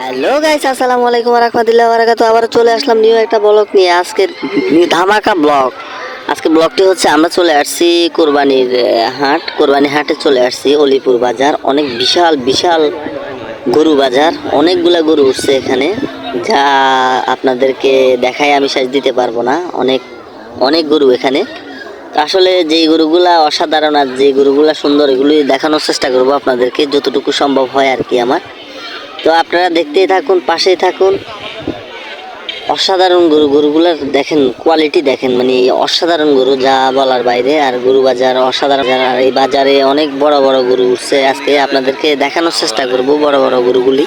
Hello guys আসসালামু আলাইকুম রাহমাতুল্লাহি ওয়া বারাকাতুহু আবার চলে আসলাম নিউ একটা ব্লগ নিয়ে। আজকের ধামাকা ব্লগ আজকে ব্লগটি হচ্ছে আমরা চলে আসছি কোরবানির হাট। কোরবানি হাটে চলে আসছি অলিপুর বাজার। অনেক বিশাল বিশাল গরু বাজার। অনেকগুলা গরু উঠছে এখানে। যা আপনাদেরকে দেখাই আমি সাজ দিতে পারব না। অনেক অনেক গরু এখানে। আসলে যেই গরুগুলা অসাধারণ আর যে গরুগুলা সুন্দর এগুলি দেখানোর চেষ্টা করব আপনাদেরকে, যতটুকু সম্ভব হয় আর কি আমার। তো আপনারা দেখতেই থাকুন, পাশেই থাকুন। অসাধারণ গরু গরুগুলার দেখেন কোয়ালিটি দেখেন মানে অসাধারণ গরু যা বলার বাইরে, আর গরু বাজার অসাধারণ। বাজার। এই বাজারে অনেক বড় বড় গরু উঠছে। আজকে আপনাদেরকে দেখানোর চেষ্টা করব বড় বড় গরুগুলি।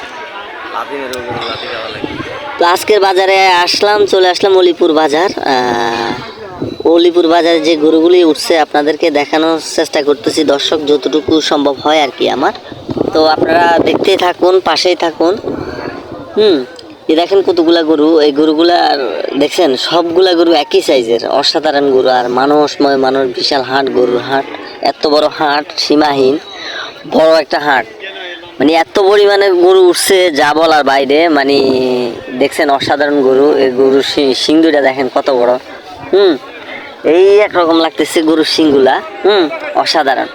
তো আজকের বাজারে আসলাম, চলে আসলাম অলিপুর বাজার। অলিপুর বাজারে যে গরুগুলি উঠছে, আপনাদেরকে দেখানোর চেষ্টা করতেছি। দর্শক, যতটুকু সম্ভব হয় আর কি আমার। তো আপনারা দেখতেই থাকুন, পাশেই থাকুন। হুম, এই দেখেন কতগুলা গরু, এই গরুগুলা আর দেখছেন সবগুলা গরু একই সাইজের, অসাধারণ গরু আর মানুষময় মানুষ, বিশাল হাট, গরুর হাট, এত বড় হাট, সীমাহীন, বড় একটা হাট। মানে এত পরিমাণে গরু উঠছে, যা বলার বাইরে মানে দেখছেন অসাধারণ গরু, এই গরুর সি- শিং দুইটা দেখেন কত বড়। হুম, এই একরকম লাগতেছে গরুর শিংগুলা হুম, অসাধারণ।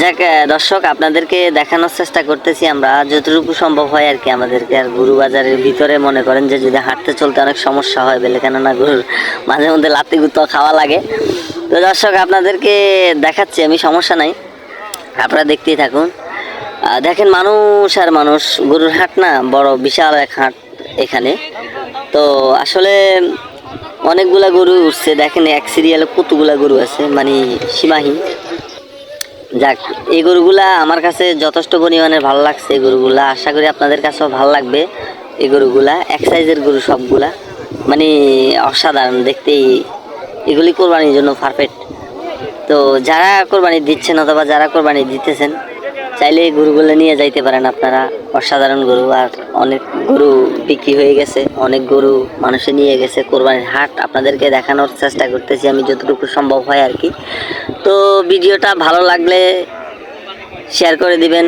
যাক দর্শক, আপনাদেরকে দেখানোর চেষ্টা করতেছি আমরা। যতটুকু সম্ভব হয় আর কি আমাদেরকে। আর গরু বাজারের ভিতরে মনে করেন যে, যদি হাঁটতে চলতে অনেক সমস্যা হয় বলে, কেননা গরুর মাঝে মধ্যে লাত্তি গুতো খাওয়া লাগে। তো দর্শক, আপনাদেরকে দেখাচ্ছি, আমি সমস্যা নাই। আপনারা দেখতেই থাকুন। দেখেন, মানুষ আর মানুষ, গরুর হাট না বড়, বিশাল এক হাট এখানে। তো আসলে অনেকগুলা গরু উঠছে। দেখেন, এক সিরিয়ালে কতগুলা গরু আছে মানে সীমাহীন। যাক, এই গরুগুলা আমার কাছে যথেষ্ট পরিমাণে ভালো লাগছে। এই গরুগুলা আশা করি আপনাদের কাছেও ভালো লাগবে। এই গরুগুলা, এক সাইজের গরু সবগুলা। মানে অসাধারণ দেখতেই এগুলি কোরবানির জন্য পারফেক্ট তো যারা কোরবানি দিচ্ছেন অথবা যারা কোরবানি দিতেছেন চাইলে গরুগুলো নিয়ে যাইতে পারেন আপনারা। অসাধারণ গরু, আর অনেক গরু বিক্রি হয়ে গেছে, অনেক গরু মানুষে নিয়ে গেছে। কোরবানির হাট আপনাদেরকে দেখানোর চেষ্টা করতেছি আমি যতটুকু সম্ভব হয় আর কি। তো ভিডিওটা ভালো লাগলে শেয়ার করে দিবেন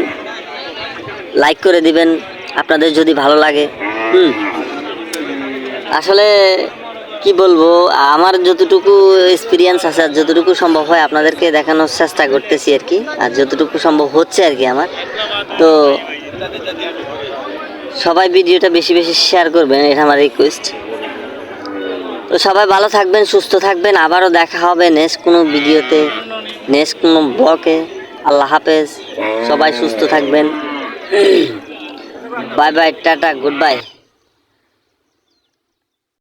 লাইক করে দিবেন। আপনাদের যদি ভালো লাগে, হুম। আসলে কি বলব? আমার যতটুকু এক্সপিরিয়েন্স আছে আর যতটুকু সম্ভব হয় আপনাদেরকে দেখানোর চেষ্টা করতেছি আর কি। আর যতটুকু সম্ভব হচ্ছে আর কি আমার। তো সবাই ভিডিওটা বেশি বেশি শেয়ার করবেন, এটা আমার রিকোয়েস্ট তো সবাই ভালো থাকবেন, সুস্থ থাকবেন, আবারও দেখা হবে নেক্সট কোনো ভিডিওতে নেক্সট কোনো ব্লকে আল্লাহ হাফেজ, সবাই সুস্থ থাকবেন। By bye tata good bye